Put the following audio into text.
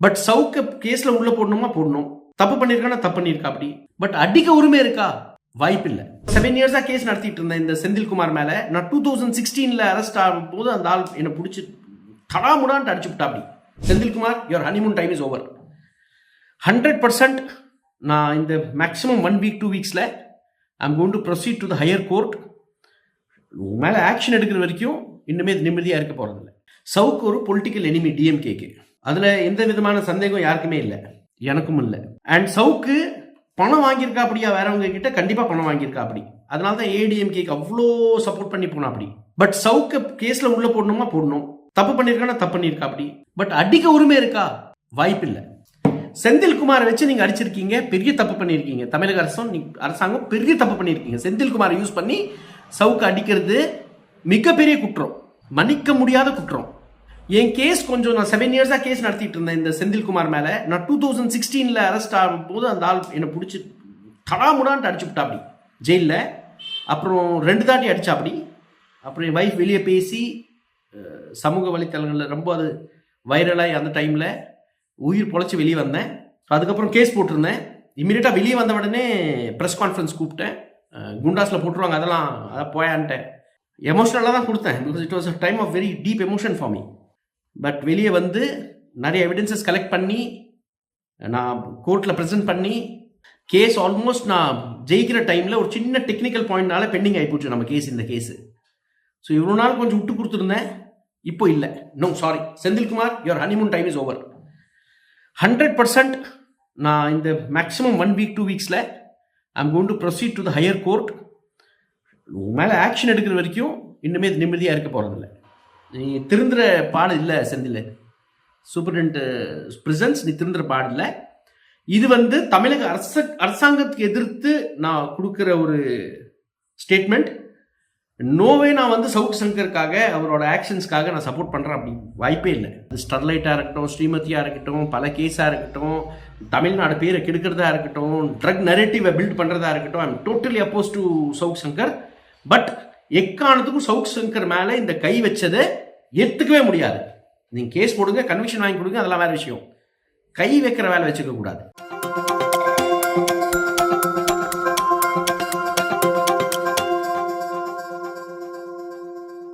But சவுக்க கேஸ்ல உள்ள போடணுமா? போடணும். தப்பு பண்ணிருக்கானா? தப்பு பண்ணிருக்கா? அப்படி. பட் அடிக்க உரிமை இருக்கா? வாய்ப்பு இல்ல செவன் இயர்ஸா கேஸ் நடத்திட்டு இருந்தேன் இந்த செந்தில்குமார் மேல. நான் டூ தௌசண்ட் சிக்ஸ்டீன்ல அரெஸ்ட் ஆகும் போது அந்த ஆள் என்னை பிடிச்சி தடாமுடான்ட்டு அடிச்சு விட்டா அப்படி. Senthilkumar your honeymoon time is over hundred percent நான் இந்த maximum one week two வீக்ஸில் I'm going to proceed to the higher court உன் மேலே ஆக்ஷன் எடுக்கிற வரைக்கும் இன்னுமே இது நிம்மதியாக இருக்க போகிறதில்ல சவுக்கு ஒரு பொலிட்டிக்கல் எனிமி டிஎம்கேக்கு அதில் எந்த விதமான சந்தேகம் யாருக்குமே இல்லை. எனக்கும் இல்லை. அண்ட் சவுக்கு பணம் வாங்கியிருக்கா அப்படியா வேறவங்க கிட்ட கண்டிப்பாக பணம் வாங்கியிருக்கா அப்படி அதனால தான் ஏடிஎம்கேக்கு அவ்வளோ சப்போர்ட் பண்ணி போனா அப்படி பட் சவுக்க கேஸில் உள்ள போடணுமா? போடணும். தப்பு பண்ணியிருக்கானா தப்பு பண்ணியிருக்கா அப்படி பட் அடிக்க உரிமை இருக்கா? வாய்ப்பு இல்லை செந்தில்குமாரை வச்சு நீங்க அடிச்சிருக்கீங்க. பெரிய தப்பு பண்ணியிருக்கீங்க தமிழக அரசும் அரசாங்கம் பெரிய தப்பு பண்ணியிருக்கீங்க செந்தில்குமாரை யூஸ் பண்ணி சவுக்கு அடிக்கிறது மிகப்பெரிய குற்றம். மன்னிக்க முடியாத குற்றம். என் கேஸ் கொஞ்சம் நான் செவன் இயர்ஸாக கேஸ் நடத்திட்டு இருந்தேன் இந்த செந்தில்குமார் மேலே. நான் டூ தௌசண்ட் சிக்ஸ்டீனில் அரெஸ்ட் ஆகும் போது அந்த ஆள் என்னை பிடிச்சி தடாமுடான்ட்டு அடிச்சு விட்டா அப்படி ஜெயிலில். அப்புறம் ரெண்டு தாட்டி அடிச்சா அப்படி அப்புறம் என் வைஃப் வெளியே பேசி சமூக வலைத்தளங்களில் ரொம்ப அது வைரலாகி அந்த டைமில் உயிர் பொழைச்சி வெளியே வந்தேன். அதுக்கப்புறம் கேஸ் போட்டிருந்தேன். இமீடியட்டாக வெளியே வந்த உடனே ப்ரெஸ் கான்ஃபரன்ஸ் கூப்பிட்டேன். குண்டாஸில் போட்டுருவாங்க அதெல்லாம் அதை போயான்ட்டேன். எமோஷனலாக தான் கொடுத்தேன் because it was a time of very deep emotion for me but வெளியே வந்து நிறைய எவிடன்சஸ் கலெக்ட் பண்ணி நான் கோர்ட்டில் ப்ரெசென்ட் பண்ணி கேஸ் ஆல்மோஸ்ட் நான் ஜெயிக்கிற டைமில் ஒரு சின்ன டெக்னிக்கல் பாயிண்ட்னால பெண்டிங் ஆகிப்போச்சு நம்ம கேஸ் இந்த கேஸு ஸோ இவ்வளோ நாள் கொஞ்சம் விட்டு கொடுத்துருந்தேன். இப்போ இல்லை. No sorry Senthilkumar your honeymoon time is over hundred percent நான் இந்த maximum one week two வீக்ஸில் I'm going to proceed to the higher court உன் மேலே ஆக்ஷன் எடுக்கிற வரைக்கும் இன்னுமே இது நிம்மதியாக இருக்க போகிறதில்ல நீ திருந்துற பாடு இல்லை செந்தில். சூப்பரண்ட் ப்ரிசன்ஸ் நீ திருந்துற பாடு இல்லை. இது வந்து தமிழக அரச அரசாங்கத்துக்கு எதிர்த்து நான் கொடுக்குற ஒரு ஸ்டேட்மெண்ட் நோவே நான் வந்து சவுக் சங்கருக்காக அவரோட ஆக்ஷன்ஸ்க்காக நான் சப்போர்ட் பண்ணுறேன் அப்படி வாய்ப்பே இல்லை. அது ஸ்டெர்லைட்டாக இருக்கட்டும் ஸ்ரீமதியாக இருக்கட்டும் பல கேஸாக இருக்கட்டும் தமிழ்நாடு பேரை கெடுக்கிறதா இருக்கட்டும் ட்ரக் நரேட்டிவை பில்ட் பண்ணுறதா இருக்கட்டும் I'm totally opposed to Savukku Shankar but எக்காரணத்துக்கும் Savukku Shankar மேலே இந்த கை வச்சதை ஏற்றுக்கவே முடியாது. நீங்கள் கேஸ் போடுங்க கன்விக்ஷன் வாங்கி கொடுங்க அதெல்லாம் வேற விஷயம். கை வைக்கிற வேலை வச்சுக்க கூடாது